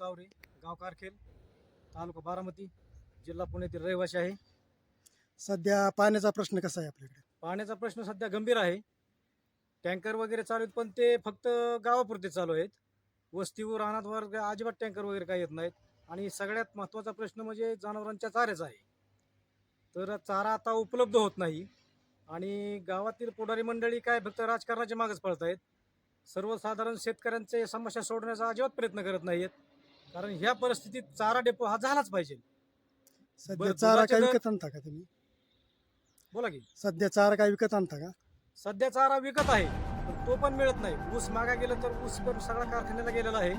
तावरे गाव कारखेल तालुका बारामती जिल्हा पुण्यातील रहिवासी आहे. सध्या पाण्याचा प्रश्न कसा आहे आपल्याकडे? पाण्याचा प्रश्न सध्या गंभीर आहे. टँकर वगैरे चालू आहेत पण ते फक्त गावापुरते चालू आहेत. वस्तीवर रानात वर अजिबात टँकर वगैरे काही येत नाहीत. आणि सगळ्यात महत्त्वाचा प्रश्न म्हणजे जनावरांच्या चाऱ्याचा आहे. तर चारा आता उपलब्ध होत नाही. आणि गावातील पुढारी मंडळी काय फक्त राजकारणाच्या मागच पळत आहेत सर्वसाधारण शेतकऱ्यांचे समस्या सोडण्याचा अजिबात प्रयत्न करत नाहीत कारण ह्या परिस्थितीत चारा डेपो हा झालाच पाहिजे. सध्या बरं, चारा काय विकत आणता का तुम्ही? बोला की. सध्या चारा काय विकत आणता का? सध्या चारा विकत आहे पण तो पण मिळत नाही. ऊस मागा गेलं तर ऊस पण सगळा कारखान्याला गेलेला आहे.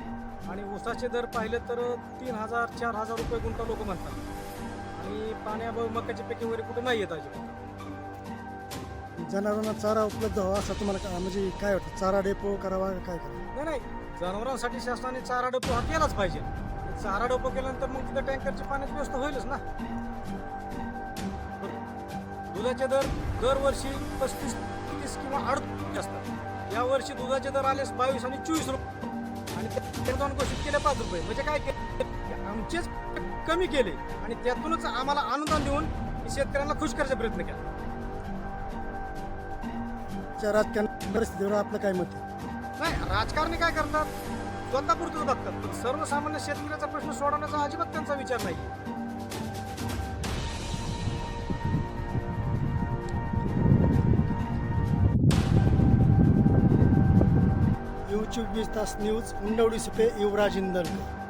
आणि ऊसाचे दर पाहिले तर तीन हजार चार हजार रुपये गुंठा लोक म्हणतात. आणि पाण्याबरोबर मकाची पिके वगैरे कुठं नाही येत अजिबात. जनावरांना चारा उपलब्ध व्हावा असं तुम्हाला का- म्हणजे काय वाटतं? चारा डेपो करावा का काय करावा? नाही नाही. जनावरांसाठी शासनाने चारा डोपो हा केलाच पाहिजे. चारा डोपो केल्यानंतर मग तिथं टँकरची पाण्याची व्यवस्था होईलच ना. दुधाचे दर दरवर्षी पस्तीस तीस किंवा अडतीस असतात. यावर्षी दुधाचे दर आले बावीस आणि चोवीस रुपये. आणि ते दोन घोषित केले पाच रुपये. म्हणजे काय केले? आमचेच कमी केले. आणि त्यातूनच आम्हाला अनुदान देऊन शेतकऱ्यांना खुश करायचा प्रयत्न केला. त्या राजकारण परिस्थितीवर आपलं काय मत आहे? नाही राजकारणी काय करतात? स्वतःपुरतच बघतात. पण सर्वसामान्य शेतकऱ्याचा प्रश्न सोडवण्याचा अजिबात त्यांचा विचार नाही. यू चोवीस तास न्यूज उंडवडी सुपे युवराज इंदलकर